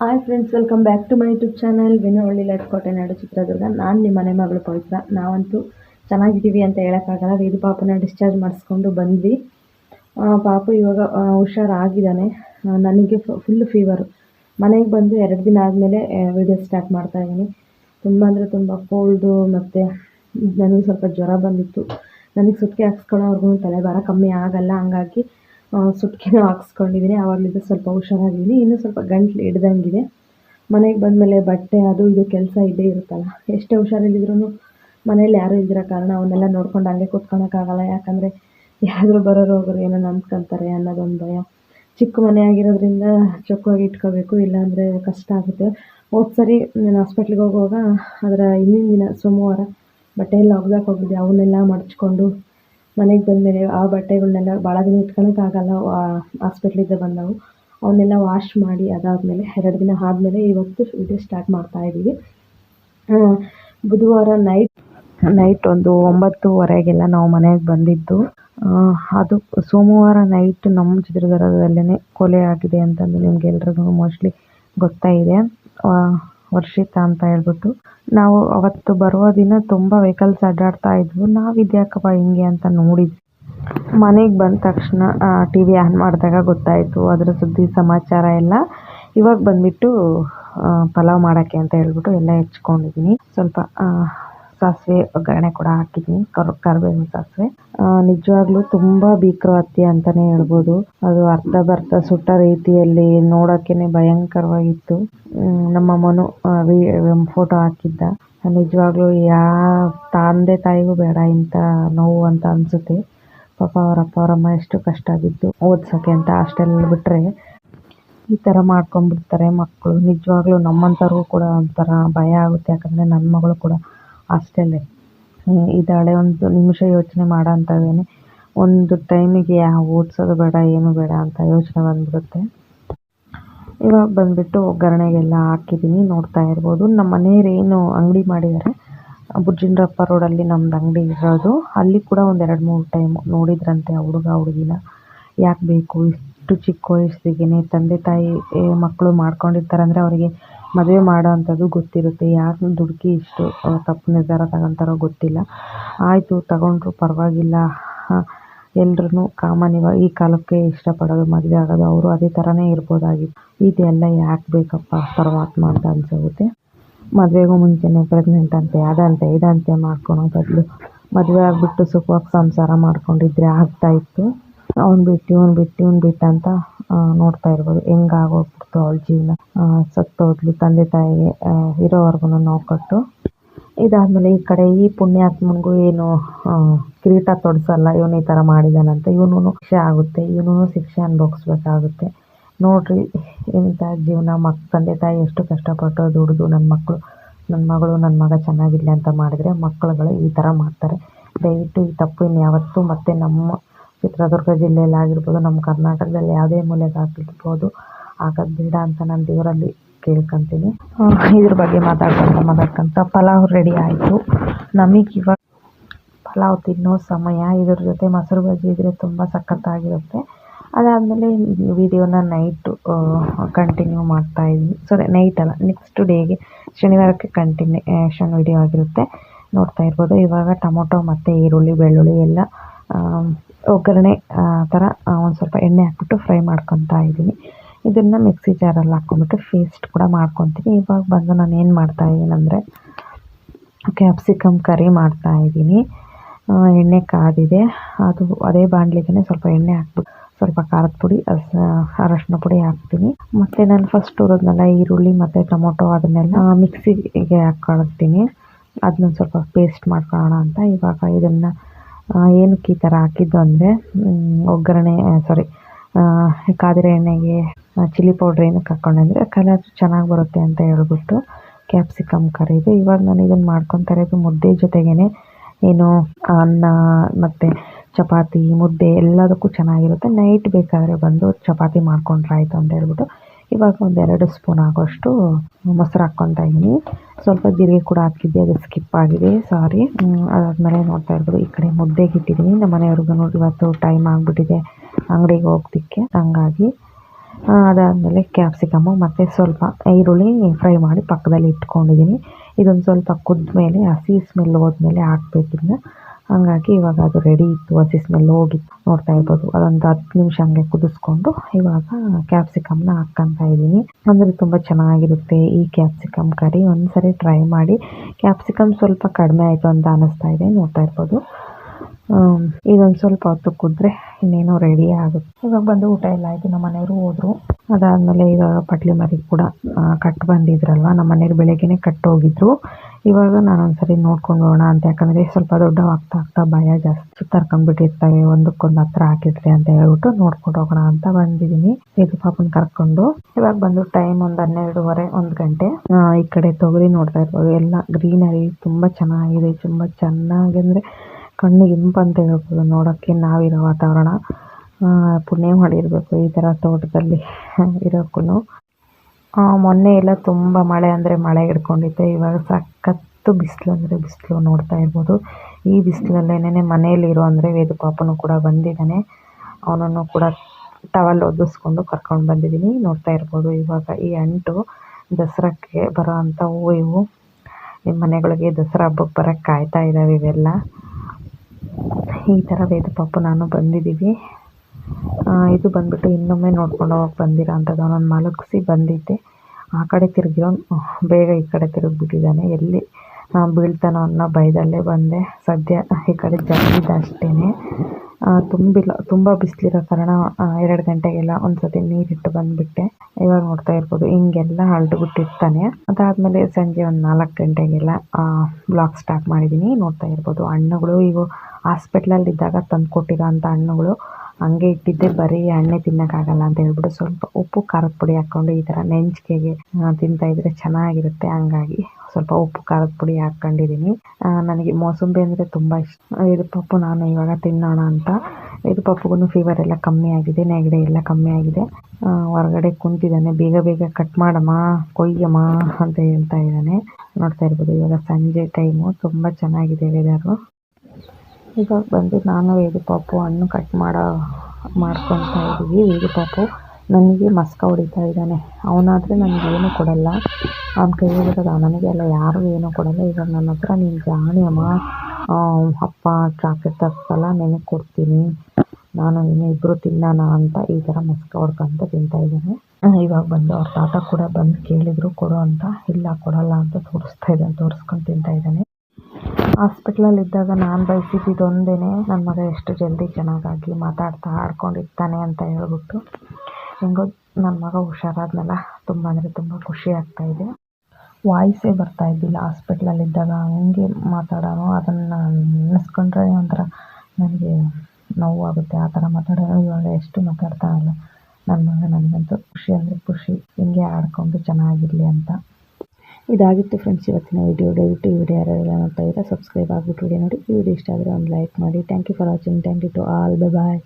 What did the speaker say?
Hi friends welcome back to my YouTube channel Vinohalli life ಕೋಟೆನಾಡು ಚಿತ್ರದುರ್ಗ ನಾನು ನಿಮ್ಮ ಮನೆ ಮಗಳು ಪವಿತ್ರ. ನಾವಂತೂ ಚೆನ್ನಾಗಿದ್ದೀವಿ ಅಂತ ಹೇಳೋಕ್ಕಾಗಲ್ಲ. ವೇದು ಪಾಪನ ಡಿಸ್ಚಾರ್ಜ್ ಮಾಡಿಸ್ಕೊಂಡು ಬಂದ್ವಿ. ಪಾಪ ಇವಾಗ ಹುಷಾರಾಗಿದ್ದಾನೆ. ನನಗೆ ಫುಲ್ ಫೀವರು ಮನೆಗೆ ಬಂದು ಎರಡು ದಿನ ಆದಮೇಲೆ ವಿಡಿಯೋ ಸ್ಟಾರ್ಟ್ ಮಾಡ್ತಾಯಿದ್ದೀನಿ ತುಂಬ ಅಂದರೆ ತುಂಬ ಕೋಲ್ಡು ಮತ್ತು ನನಗೆ ಸ್ವಲ್ಪ ಜ್ವರ ಬಂದಿತ್ತು. ನನಗೆ ಸುತ್ತಿಗೆ ಹಾಕ್ಸ್ಕೊಳ್ಳೋವರೆಗೂ ತಲೆಭಾರ ಕಮ್ಮಿ ಆಗಲ್ಲ, ಹಂಗಾಗಿ ಸುತ್ತಿಗೆನೂ ಹಾಕ್ಸ್ಕೊಂಡಿದ್ದೀನಿ ಆವಾಗಲಿಂದ ಸ್ವಲ್ಪ ಹುಷಾರಾಗಿದ್ದೀನಿ ಇನ್ನೂ ಸ್ವಲ್ಪ ಗಂಟ್ಲು ಹಿಡ್ದಂಗಿದೆ. ಮನೆಗೆ ಬಂದ ಮೇಲೆ ಬಟ್ಟೆ ಅದು ಇದು ಕೆಲಸ ಇದ್ದೇ ಇರುತ್ತಲ್ಲ. ಎಷ್ಟೇ ಹುಷಾರಿಲ್ಲದಿದ್ರೂ ಮನೇಲಿ ಯಾರೂ ಇಲ್ದಿರೋ ಕಾರಣ ಅವನ್ನೆಲ್ಲ ನೋಡ್ಕೊಂಡು ಹಂಗೆ ಕೂತ್ಕೊಳಕ್ಕಾಗಲ್ಲ ಯಾಕಂದರೆ ಯಾರಾದರೂ ಬರೋರು ಹೋಗೋರು ಏನೋ ನಂಬ್ಕೊಂತಾರೆ ಅನ್ನೋದೊಂದು ಭಯ. ಚಿಕ್ಕ ಮನೆ ಆಗಿರೋದ್ರಿಂದ ಚೊಕ್ಕವಾಗಿ ಇಟ್ಕೋಬೇಕು, ಇಲ್ಲಾಂದರೆ ಕಷ್ಟ ಆಗುತ್ತೆ. ಹೋದ ಸರಿ ನಾನು ಹಾಸ್ಪಿಟ್ಲಿಗೆ ಹೋಗುವಾಗ ಅದರ ಹಿಂದಿನ ದಿನ ಸೋಮವಾರ ಬಟ್ಟೆ ಎಲ್ಲ ಒಗ್ದಾಕ್ ಹೋಗಿದ್ದೆ. ಅವನ್ನೆಲ್ಲ ಮಡಚ್ಕೊಂಡು ಮನೆಗೆ ಬಂದಮೇಲೆ ಆ ಬಟ್ಟೆಗಳನ್ನೆಲ್ಲ ಭಾಳ ದಿನ ಇಟ್ಕೊಳಕ್ಕಾಗಲ್ಲ ಹಾಸ್ಪಿಟ್ಲಿಂದ ಬಂದವು. ಅವನ್ನೆಲ್ಲ ವಾಶ್ ಮಾಡಿ ಅದಾದಮೇಲೆ ಎರಡು ದಿನ ಆದಮೇಲೆ ಇವತ್ತು ಇದು ಸ್ಟಾರ್ಟ್ ಮಾಡ್ತಾ ಇದ್ದೀವಿ. ಬುಧವಾರ ನೈಟ್ ನೈಟ್ ಒಂದು ಒಂಬತ್ತುವರೆಗೆಲ್ಲ ನಾವು ಮನೆಗೆ ಬಂದಿದ್ದು. ಅದು ಸೋಮವಾರ ನೈಟ್ ನಮ್ಮ ಚಿತ್ರದುರ್ಗದಲ್ಲೇ ಕೊಲೆ ಆಗಿದೆ ಅಂತಂದು ನಿಮ್ಗೆ ಎಲ್ರಿಗೂ ಮೋಸ್ಟ್ಲಿ ಗೊತ್ತೇ ಇದೆ ಆ, ವರ್ಷಿತಾ ಅಂತ ಹೇಳ್ಬಿಟ್ಟು. ನಾವು ಅವತ್ತು ಬರುವ ದಿನ ತುಂಬ ವೆಹಿಕಲ್ಸ್ ಅಡ್ಡಾಡ್ತಾ ಇದ್ವು. ನಾವು ಇದ್ಯಾಕಪ್ಪ ಹಿಂಗೆ ಅಂತ ನೋಡಿದ್ವಿ. ಮನೆಗೆ ಬಂದ ತಕ್ಷಣ ಟಿ ವಿ ಆನ್ ಮಾಡಿದಾಗ ಗೊತ್ತಾಯಿತು. ಅದರ ಸುದ್ದಿ, ಸಮಾಚಾರ ಎಲ್ಲ ಇವಾಗ ಬಂದ್ಬಿಟ್ಟು ಪಲಾವ್ ಮಾಡೋಕ್ಕೆ ಅಂತ ಹೇಳ್ಬಿಟ್ಟು ಎಲ್ಲ ಹೆಚ್ಕೊಂಡಿದ್ದೀನಿ ಸ್ವಲ್ಪ ಸಾಸಿವೆ ಒಗ್ಗರಣೆ ಕೂಡ ಹಾಕಿದ್ದೀನಿ ಕರ್, ಕರಿಬೇವಿನ ಸಾಸಿವೆ. ನಿಜವಾಗ್ಲೂ ತುಂಬಾ ಭೀಕರ ಹತ್ತಿ ಅಂತಲೇ ಹೇಳ್ಬೋದು. ಅದು ಅರ್ಧ ಬರ್ಧ ಸುಟ್ಟ ರೀತಿಯಲ್ಲಿ ನೋಡೋಕೆನೆ ಭಯಂಕರವಾಗಿತ್ತು. ನಮ್ಮ ಮನು ಫೋಟೋ ಹಾಕಿದ್ದ. ನಿಜವಾಗ್ಲೂ ಯಾವ ತಂದೆ ತಾಯಿಗೂ ಬೇಡ ಇಂಥ ನೋವು ಅಂತ ಅನ್ಸುತ್ತೆ. ಪಾಪ ಅವರಪ್ಪ ಅವರಮ್ಮ ಎಷ್ಟು ಕಷ್ಟ ಬಿದ್ದು ಓದ್ಸೋಕ್ಕೆ ಅಂತ ಹಾಸ್ಟೆಲ್ ಬಿಟ್ಟರೆ ಈ ಥರ ಮಾಡ್ಕೊಂಡ್ಬಿಡ್ತಾರೆ ಮಕ್ಕಳು. ನಿಜವಾಗ್ಲೂ ನಮ್ಮಂಥವ್ರಿಗೂ ಕೂಡ ಒಂಥರ ಭಯ ಆಗುತ್ತೆ. ಯಾಕಂದರೆ ನನ್ನ ಮಗಳು ಕೂಡ ಹಾಸ್ಟೆಲ್ಲೇ ಇದ್ದಾಳೆ ಒಂದು ನಿಮಿಷ ಯೋಚನೆ ಮಾಡೋಂಥವೇನೆ ಅಂಥದ್ದೇನೆ ಒಂದು ಟೈಮಿಗೆ ಯಾವ ಓದಿಸೋದು ಬೇಡ, ಏನು ಬೇಡ ಅಂತ ಯೋಚನೆ ಬಂದ್ಬಿಡುತ್ತೆ. ಇವಾಗ ಬಂದುಬಿಟ್ಟು ಒಗ್ಗರಣೆಗೆಲ್ಲ ಹಾಕಿದ್ದೀನಿ, ನೋಡ್ತಾ ಇರ್ಬೋದು. ನಮ್ಮ ಏನು ಅಂಗಡಿ ಮಾಡಿದ್ದಾರೆ, ಬುಜ್ಜಿಂದ್ರಪ್ಪ ರೋಡಲ್ಲಿ ನಮ್ದು ಅಂಗಡಿ ಇರೋದು. ಅಲ್ಲಿ ಕೂಡ ಒಂದು ಎರಡು ಮೂರು ಟೈಮ್ ನೋಡಿದ್ರಂತೆ ಹುಡುಗ ಹುಡುಗಿನ. ಯಾಕೆ ಬೇಕು? ಇಷ್ಟು ಚಿಕ್ಕ ವಯಸ್ಸಿಗೆ ತಂದೆ ತಾಯಿ ಮಕ್ಕಳು ಮಾಡ್ಕೊಂಡಿರ್ತಾರೆ ಅಂದರೆ ಅವರಿಗೆ ಮದುವೆ ಮಾಡೋ ಅಂಥದ್ದು ಗೊತ್ತಿರುತ್ತೆ. ಯಾರು ದುಡುಕಿ ಇಷ್ಟು ತಪ್ಪು ನಿರ್ಧಾರ ತಗೊತಾರೋ ಗೊತ್ತಿಲ್ಲ. ಆಯಿತು, ತಗೊಂಡ್ರು ಪರವಾಗಿಲ್ಲ. ಎಲ್ರೂ ಕಾಮನ್ ಇವಾಗ ಈ ಕಾಲಕ್ಕೆ ಇಷ್ಟಪಡೋದು ಮದುವೆ ಆಗೋದು ಅವರು ಅದೇ ಥರನೇ ಇರ್ಬೋದಾಗಿತ್ತು. ಇದೆಲ್ಲ ಯಾಕೆ ಬೇಕಪ್ಪ ಪರಮಾತ್ಮ ಅಂತ ಅನ್ಸುತ್ತೆ ಮದುವೆಗೂ ಮುಂಚೆನೇ ಪ್ರೆಗ್ನೆಂಟ್ ಅಂತೆ, ಅದಂತೆ, ಇದಂತೆ ಮಾಡ್ಕೊಳೋ ಬದಲು. ಮದುವೆ ಆಗಿಬಿಟ್ಟು ಸುಖವಾಗಿ ಸಂಸಾರ ಮಾಡ್ಕೊಂಡಿದ್ರೆ ಆಗ್ತಾ ಇತ್ತು. ಅವ್ನು ಬಿಟ್ಟು, ಇವ್ನು ಬಿಟ್ಟು ಇವ್ನು ಬಿಟ್ಟು ಅಂತ ನೋಡ್ತಾ ಇರ್ಬೋದು. ಹೆಂಗೆ ಅವಳ ಜೀವನ ಸತ್ತು ಸತ್ತೋದ್ಲು ತಂದೆ ತಾಯಿಗೆ ಆ, ಇರೋವರೆಗೂ ನೋವು ಕೊಟ್ಟು ಇದಾದಮೇಲೆ ಈ ಕಡೆ ಈ ಪುಣ್ಯಾತ್ಮನಿಗೂ ಏನು ಕಿರೀಟ ತೊಡಿಸಲ್ಲ ಇವನು ಈ ಥರ ಮಾಡಿದಾನಂತ ಇವನು ಶಿಕ್ಷೆ ಆಗುತ್ತೆ ಇವನು ಶಿಕ್ಷೆ ಅನುಭವಿಸ್ಬೇಕಾಗುತ್ತೆ ನೋಡ್ರಿ ಇಂಥ ಜೀವನ ಮಕ್ ತಂದೆ ತಾಯಿ ಎಷ್ಟು ಕಷ್ಟಪಟ್ಟು ದುಡಿದು ನನ್ನ ಮಕ್ಕಳು ನನ್ನ ಮಗಳು ನನ್ನ ಮಗ ಚೆನ್ನಾಗಿರಲಿ ಅಂತ ಮಾಡಿದರೆ ಮಕ್ಕಳುಗಳು ಈ ಥರ ಮಾಡ್ತಾರೆ. ದಯವಿಟ್ಟು ಈ ತಪ್ಪು ಇನ್ಯಾವತ್ತೂ ಮತ್ತೆ ನಮ್ಮ ಚಿತ್ರದುರ್ಗ ಜಿಲ್ಲೆಯಲ್ಲಿ ಆಗಿರ್ಬೋದು ನಮ್ಮ ಕರ್ನಾಟಕದಲ್ಲಿ ಯಾವುದೇ ಮೂಲೆಗೆ ಆಗಿರ್ಬೋದು ಆಗೋದು ಬೇಡ ಅಂತ ನಾನು ದೇವರಲ್ಲಿ ಕೇಳ್ಕೊತೀನಿ. ಇದ್ರ ಬಗ್ಗೆ ಮಾತಾಡ್ಕೊಂತ ಮಾತಾಡ್ಕೊಂತ ಪಲಾವ್ ರೆಡಿ ಆಯಿತು. ನಮಗೆ ಇವಾಗ ಪಲಾವ್ ತಿನ್ನೋ ಸಮಯ. ಇದ್ರ ಜೊತೆ ಮೊಸರು ಬಜ್ಜಿ ಇದ್ದರೆ ತುಂಬ ಸಖತ್ತಾಗಿರುತ್ತೆ. ಅದಾದಮೇಲೆ ವಿಡಿಯೋನ ನೈಟು ಕಂಟಿನ್ಯೂ ಮಾಡ್ತಾ ಇದ್ದೀನಿ. ಸಾರಿ ನೈಟ್ ಅಲ್ಲ ನೆಕ್ಸ್ಟ್ ಡೇಗೆ ಶನಿವಾರಕ್ಕೆ ಕಂಟಿನ್ಯೂಷನ್ ವಿಡಿಯೋ ಆಗಿರುತ್ತೆ. ನೋಡ್ತಾ ಇರ್ಬೋದು. ಇವಾಗ ಟೊಮೊಟೊ ಮತ್ತು ಈರುಳ್ಳಿ, ಬೆಳ್ಳುಳ್ಳಿ ಎಲ್ಲ ಒಗ್ಗರಣೆ ಥರ ಒಂದು ಸ್ವಲ್ಪ ಎಣ್ಣೆ ಹಾಕ್ಬಿಟ್ಟು ಫ್ರೈ ಮಾಡ್ಕೊತಾ ಇದ್ದೀನಿ. ಇದನ್ನು ಮಿಕ್ಸಿ ಜಾರಲ್ಲಿ ಹಾಕ್ಕೊಂಬಿಟ್ಟು ಫೇಸ್ಟ್ ಕೂಡ ಮಾಡ್ಕೊತೀನಿ. ಇವಾಗ ಬಂದು ನಾನು ಏನು ಮಾಡ್ತಾ ಅಂದರೆ ಕ್ಯಾಪ್ಸಿಕಮ್ ಕರಿ ಮಾಡ್ತಾ ಇದ್ದೀನಿ. ಎಣ್ಣೆ ಕಾದಿದೆ. ಅದು ಅದೇ ಬಾಣಲಿಗೆ ಸ್ವಲ್ಪ ಎಣ್ಣೆ ಹಾಕ್ಬಿಟ್ಟು ಸ್ವಲ್ಪ ಖಾರದ ಪುಡಿ ಅರಶಿನ ಪುಡಿ ಹಾಕ್ತೀನಿ. ಮತ್ತು ನಾನು ಫಸ್ಟ್ ಹುರಿದ್ನಲ್ಲ ಈರುಳ್ಳಿ ಮತ್ತು ಟೊಮೊಟೊ ಅದನ್ನೆಲ್ಲ ಮಿಕ್ಸಿಗೆ ಹಾಕ್ಕೊಳ್ತೀನಿ ಅದನ್ನ ಸ್ವಲ್ಪ ಪೇಸ್ಟ್ ಮಾಡ್ಕೊಳ್ಳೋಣ ಅಂತ ಇವಾಗ ಇದನ್ನು ಏನಕ್ಕೆ ಈ ಥರ ಹಾಕಿದ್ದು ಅಂದರೆ ಒಗ್ಗರಣೆ ಸಾರಿ ಕಾದಿರೋ ಎಣ್ಣೆಗೆ ಚಿಲ್ಲಿ ಪೌಡ್ರ್ ಏನಕ್ಕೆ ಹಾಕ್ಕೊಂಡೆ ಕಲರ್ ಚೆನ್ನಾಗಿ ಬರುತ್ತೆ ಅಂತ ಹೇಳ್ಬಿಟ್ಟು ಕ್ಯಾಪ್ಸಿಕಮ್ ಕರಿದೆ ಇವಾಗ ನಾನು ಇದನ್ನು ಮಾಡ್ಕೊತಾ ಇರೋದು ಮುದ್ದೆ ಜೊತೆಗೇ ಏನು ಅನ್ನ ಮತ್ತು ಚಪಾತಿ, ಮುದ್ದೆ ಎಲ್ಲದಕ್ಕೂ ಚೆನ್ನಾಗಿರುತ್ತೆ. ನೈಟ್ ಬೇಕಾದರೆ ಬಂದು ಚಪಾತಿ ಮಾಡ್ಕೊಂಡ್ರೆ ಆಯಿತು ಅಂತ ಹೇಳ್ಬಿಟ್ಟು ಇವಾಗ ಒಂದೆರಡು ಸ್ಪೂನ್ ಆಗೋಷ್ಟು ಮೊಸರು ಹಾಕ್ಕೊತಾ ಇದ್ದೀನಿ ಸ್ವಲ್ಪ ಜೀರಿಗೆ ಕೂಡ ಹಾಕಿದ್ದೆ, ಅದು ಸ್ಕಿಪ್ ಆಗಿದೆ ಸಾರಿ ಅದಾದಮೇಲೆ ನೋಡ್ತಾ ಇರ್ಬೋದು, ಈ ಕಡೆ ಮುದ್ದೆಗೆ ಇಟ್ಟಿದ್ದೀನಿ. ನಮ್ಮ ಮನೆಯವ್ರಿಗೂ ನೋಡಿ, ಇವತ್ತು ಟೈಮ್ ಆಗಿಬಿಟ್ಟಿದೆ ಅಂಗಡಿಗೆ ಹೋಗೋದಕ್ಕೆ ಹಂಗಾಗಿ ಅದಾದಮೇಲೆ ಕ್ಯಾಪ್ಸಿಕಮ್ಮು ಮತ್ತು ಸ್ವಲ್ಪ ಈರುಳ್ಳಿ ಫ್ರೈ ಮಾಡಿ ಪಕ್ಕದಲ್ಲಿ ಇಟ್ಕೊಂಡಿದ್ದೀನಿ. ಇದೊಂದು ಸ್ವಲ್ಪ ಕುದ್ದ ಮೇಲೆ ಹಸಿ ಸ್ಮೆಲ್ ಹೋದ್ಮೇಲೆ ಹಾಕ್ಬೇಕಿದ್ನ ಹಂಗಾಗಿ ಇವಾಗ ಅದು ರೆಡಿ ಇತ್ತು ಹಸಿ ಸ್ಮೆಲ್ ಹೋಗಿತ್ತು ನೋಡ್ತಾ ಇರ್ಬೋದು. ಅದೊಂದು ಹತ್ತು ನಿಮಿಷ ಹಂಗೆ ಕುದಿಸ್ಕೊಂಡು ಇವಾಗ ಕ್ಯಾಪ್ಸಿಕಮ್ನ ಹಾಕ್ಕೊಂತ ಇದ್ದೀನಿ. ಅಂದರೆ ತುಂಬ ಚೆನ್ನಾಗಿರುತ್ತೆ ಈ ಕ್ಯಾಪ್ಸಿಕಮ್ ಕರಿ ಒಂದ್ಸರಿ ಟ್ರೈ ಮಾಡಿ. ಕ್ಯಾಪ್ಸಿಕಮ್ ಸ್ವಲ್ಪ ಕಡಿಮೆ ಆಯಿತು ಅಂತ ಅನ್ನಿಸ್ತಾ ಇದೆ, ನೋಡ್ತಾ ಇರ್ಬೋದು. ಇದೊಂದು ಸ್ವಲ್ಪ ಹೊತ್ತು ಕುದ್ರೆ ಇನ್ನೇನೋ ರೆಡಿ ಆಗುತ್ತೆ. ಇವಾಗ ಬಂದು ಊಟ ಎಲ್ಲ ಆಯಿತು, ನಮ್ಮ ಮನೆಯವರು ಹೋದ್ರು. ಅದಾದಮೇಲೆ ಇವಾಗ ಪಟ್ಲಿ ಮರಿ ಕೂಡ ಕಟ್ ಬಂದಿದ್ರಲ್ವ, ನಮ್ಮ ಮನೆಯವ್ರು ಬೆಳಗ್ಗೆನೆ ಕಟ್ ಹೋಗಿದ್ರು. ಇವಾಗ ನಾನು ಒಂದ್ಸರಿ ನೋಡ್ಕೊಂಡು ಹೋಗೋಣ ಅಂತ. ಯಾಕಂದ್ರೆ ಸ್ವಲ್ಪ ದೊಡ್ಡವಾಗ್ತಾ ಆಗ್ತಾ ಭಯ ಜಾಸ್ತಿ. ಸುತ್ತಾರ್ಕೊಂಡ್ಬಿಟ್ಟಿರ್ತವೆ ಒಂದಕ್ಕೊಂದು ಹತ್ರ ಹಾಕಿದ್ರೆ ಅಂತ ಹೇಳ್ಬಿಟ್ಟು ನೋಡ್ಕೊಂಡು ಹೋಗೋಣ ಅಂತ ಬಂದಿದ್ದೀನಿ. ಇದು ಪಾಪನ್ ಕರ್ಕೊಂಡು. ಇವಾಗ ಬಂದು ಟೈಮ್ ಒಂದು ಹನ್ನೆರಡೂವರೆ, ಒಂದು ಗಂಟೆ. ಈ ಕಡೆ ತೊಗರಿ ನೋಡ್ತಾ ಇರ್ಬೋದು. ಎಲ್ಲ ಗ್ರೀನರಿ ತುಂಬಾ ಚೆನ್ನಾಗಿದೆ, ತುಂಬಾ ಚೆನ್ನಾಗಿ ಅಂದ್ರೆ ಕಣ್ಣಿಗೆ ಹಿಂಪ ಅಂತ ಹೇಳ್ಬೋದು. ನೋಡೋಕ್ಕೆ ನಾವಿರೋ ವಾತಾವರಣ. ಪುಣ್ಯ ಮಾಡಿರಬೇಕು ಈ ತರ ತೋಟದಲ್ಲಿ ಇರೋಕ್ಕೂ ಮೊನ್ನೆ ಎಲ್ಲ ತುಂಬ ಮಳೆ ಅಂದರೆ ಮಳೆ ಹಿಡ್ಕೊಂಡಿತ್ತು. ಇವಾಗ ಸಖತ್ತು ಬಿಸಿಲು ಅಂದರೆ ಬಿಸಿಲು ನೋಡ್ತಾ ಇರ್ಬೋದು. ಈ ಬಿಸಿಲಲ್ಲೇನೆ ಮನೆಯಲ್ಲಿರೋ ಅಂದರೆ ವೇದು ಪಾಪನು ಕೂಡ ಬಂದಿದ್ದಾನೆ. ಅವನನ್ನು ಕೂಡ ಟವಲ್ ಒದಿಸ್ಕೊಂಡು ಕರ್ಕೊಂಡು ಬಂದಿದ್ದೀನಿ. ನೋಡ್ತಾ ಇರ್ಬೋದು ಇವಾಗ ಈ ಅಂಟು ದಸರಾಕ್ಕೆ ಬರೋ ಅಂಥ ಹೂವು. ಇವು ನಿಮ್ಮ ಮನೆಗಳಿಗೆ ದಸರಾ ಹಬ್ಬಕ್ಕೆ ಬರೋಕ್ಕೆ ಕಾಯ್ತಾ ಇದ್ದಾವೆ ಇವೆಲ್ಲ. ಈ ಥರ ವೇದ ಪಾಪು ನಾನು ಬಂದಿದ್ದೀವಿ. ಇದು ಬಂದ್ಬಿಟ್ಟು ಇನ್ನೊಮ್ಮೆ ನೋಡ್ಕೊಂಡು ಹೋಗಕ್ಕೆ ಬಂದಿರೋ ಅಂಥದ್ದು ಅವನನ್ನು ಮಲಗಿಸಿ ಬಂದಿದ್ದೆ. ಆ ಕಡೆ ತಿರುಗಿರೋ, ಬೇಗ ಈ ಕಡೆ ತಿರುಗಿಬಿಟ್ಟಿದ್ದಾನೆ. ಎಲ್ಲಿ ಬೀಳ್ತಾನೋ ಅನ್ನೋ ಭಯದಲ್ಲೇ ಬಂದೆ. ಸದ್ಯ ಈ ಕಡೆ ಜಗ್ಗಿದ್ದ ಅಷ್ಟೇ ತುಂಬಿಲ್ಲ, ತುಂಬ ಬಿಸಿಲಿರೋ ಕಾರಣ ಎರಡು ಗಂಟೆಗೆಲ್ಲ ಒಂದು ಸತಿ ನೀರಿಟ್ಟು ಬಂದುಬಿಟ್ಟೆ. ಇವಾಗ ನೋಡ್ತಾ ಇರ್ಬೋದು, ಹಿಂಗೆಲ್ಲ ಹರಡ್ಬಿಟ್ಟಿರ್ತಾನೆ ಅದಾದಮೇಲೆ ಸಂಜೆ ಒಂದು ನಾಲ್ಕು ಗಂಟೆಗೆಲ್ಲ ಬ್ಲಾಕ್ ಸ್ಟಾರ್ಟ್ ಮಾಡಿದ್ದೀನಿ ನೋಡ್ತಾ ಇರ್ಬೋದು, ಹಣ್ಣುಗಳು ಇವು ಹಾಸ್ಪಿಟ್ಲಲ್ಲಿ ಇದ್ದಾಗ ತಂದು ಕೊಟ್ಟಿರೋ ಅಂಥ ಹಣ್ಣುಗಳು. ಹಂಗೆ ಇಟ್ಟಿದ್ದೆ ಬರೀ ಎಣ್ಣೆ ತಿನ್ನೋಕ್ಕಾಗಲ್ಲ ಅಂತ ಹೇಳ್ಬಿಟ್ಟು ಸ್ವಲ್ಪ ಉಪ್ಪು ಖಾರದ ಪುಡಿ ಹಾಕೊಂಡು ಈ ತರ ನೆಂಚಿಕೆಗೆ ತಿಂತಾ ಇದ್ರೆ ಚೆನ್ನಾಗಿರುತ್ತೆ ಹಂಗಾಗಿ ಸ್ವಲ್ಪ ಉಪ್ಪು ಖಾರದ ಪುಡಿ ಹಾಕ್ಕೊಂಡಿದ್ದೀನಿ. ಆ, ನನಗೆ ಮೋಸಂಬಿ ಅಂದರೆ ತುಂಬ ಇಷ್ಟ. ಇದು ಪಪ್ಪು ನಾನು ಇವಾಗ ತಿನ್ನೋಣ ಅಂತ. ಇದು ಪಪ್ಪುಗೂ ಫೀವರ್ ಎಲ್ಲ ಕಮ್ಮಿ ಆಗಿದೆ ನೆಗಡಿ ಎಲ್ಲ ಕಮ್ಮಿ ಆಗಿದೆ. ಹೊರಗಡೆ ಕುಂತಿದ್ದಾನೆ ಬೇಗ ಬೇಗ ಕಟ್ ಮಾಡಮ್ಮ ಕೊಯ್ಯಮ್ಮ ಅಂತ ಹೇಳ್ತಾ ಇದ್ದಾನೆ. ನೋಡ್ತಾ ಇರ್ಬೋದು ಇವಾಗ ಸಂಜೆ ಟೈಮು ತುಂಬ ಚೆನ್ನಾಗಿದೆ ವೆದರು ಇವಾಗ ಬಂದು ನಾನು ವೇದು ಪಾಪು ಹಣ್ಣು ಕಟ್ ಮಾಡೋ, ಮಾಡ್ಕೊತಾ ಇದ್ದೀವಿ. ವೇದು ಪಾಪು ನನಗೆ ಮಸ್ಕ ಹೊಡಿತಾ ಇದ್ದಾನೆ. ಅವನಾದರೆ ಏನು ಕೊಡಲ್ಲ. ಅವ್ನ ಕೈಯಲ್ಲಿರೋದು ನನಗೆ ಅಲ್ಲ, ಯಾರೂ ಏನೂ ಕೊಡಲ್ಲ. ಇವಾಗ ನನ್ನ ಹತ್ರ ನೀನು ಜಾಣಿ ಅಮ್ಮ. ಅಪ್ಪ ಚಾಕ್ಲೇಟ್ ತರಿಸಲ್ಲ, ನಿನಗೆ ಕೊಡ್ತೀನಿ. ನಾನು ಇಬ್ರು ಇಬ್ಬರು ತಿನ್ನೋಣ ಅಂತ ಈ ಥರ ಮಸ್ಕ ಹೊಡ್ಕೊಂತ ತಿಂತಾ ಇದ್ದಾನೆ. ಇವಾಗ ಬಂದು ಅವ್ರ ತಾತ ಕೂಡ ಬಂದು ಕೇಳಿದ್ರು, ಕೊಡು ಅಂತ. ಇಲ್ಲ, ಕೊಡಲ್ಲ ಅಂತ ತೋರಿಸ್ತಾ ಇದ್ದಾನೆ, ತೋರಿಸ್ಕೊಂಡು ತಿಂತಾ ಇದ್ದಾನೆ. ಹಾಸ್ಪಿಟ್ಲಲ್ಲಿ ಇದ್ದಾಗ ನಾನು ಬಯಸಿದ್ದು ಇದೊಂದೇ ನನ್ನ ಮಗ ಎಷ್ಟು ಜಲ್ದಿ ಚೆನ್ನಾಗಾಗಿ ಮಾತಾಡ್ತಾ ಆಡ್ಕೊಂಡಿರ್ತಾನೆ ಅಂತ ಹೇಳ್ಬಿಟ್ಟು. ಹೆಂಗೋ ನನ್ನ ಮಗ ಹುಷಾರಾದನಲ್ಲ ತುಂಬ ಅಂದರೆ ತುಂಬ ಖುಷಿ ಆಗ್ತಾ ಇದೆ. ವಾಯ್ಸೇ ಬರ್ತಾ ಇದ್ದಿಲ್ಲ ಹಾಸ್ಪಿಟ್ಲಲ್ಲಿ ಇದ್ದಾಗ ಹಂಗೆ ಮಾತಾಡೋನು, ಅದನ್ನು ನೆನೆಸ್ಕೊಂಡ್ರೆ ಒಂಥರ ನನಗೆ ನೋವಾಗುತ್ತೆ. ಆ ಥರ ಮಾತಾಡೋನು ಇವಾಗ ಎಷ್ಟು ಮಾತಾಡ್ತಾನಲ್ಲ ನನ್ನ ಮಗ ನನಗಂತೂ ಖುಷಿ ಅಂದರೆ ಖುಷಿ. ಹಿಂಗೆ ಆಡ್ಕೊಂಡು ಚೆನ್ನಾಗಿರಲಿ ಅಂತ. ಇದಾಗಿತ್ತು ಫ್ರೆಂಡ್ಸ್ ಇವತ್ತಿನ ವಿಡಿಯೋ ದಯವಿಟ್ಟು ಈ ವಿಡಿಯೋ ಯಾರೆಲ್ಲ ನೋಡ್ತಾ ಇದ್ದೀರಾ ಸಬ್ಸ್ಕ್ರೈಬ್ ಆಗಿಬಿಟ್ಟು ವಿಡಿಯೋ ನೋಡಿ. ಈ ವಿಡಿಯೋ ಇಷ್ಟ ಆದರೆ ಒಂದು ಲೈಕ್ ಮಾಡಿ. Thank you for watching thank you to all bye bye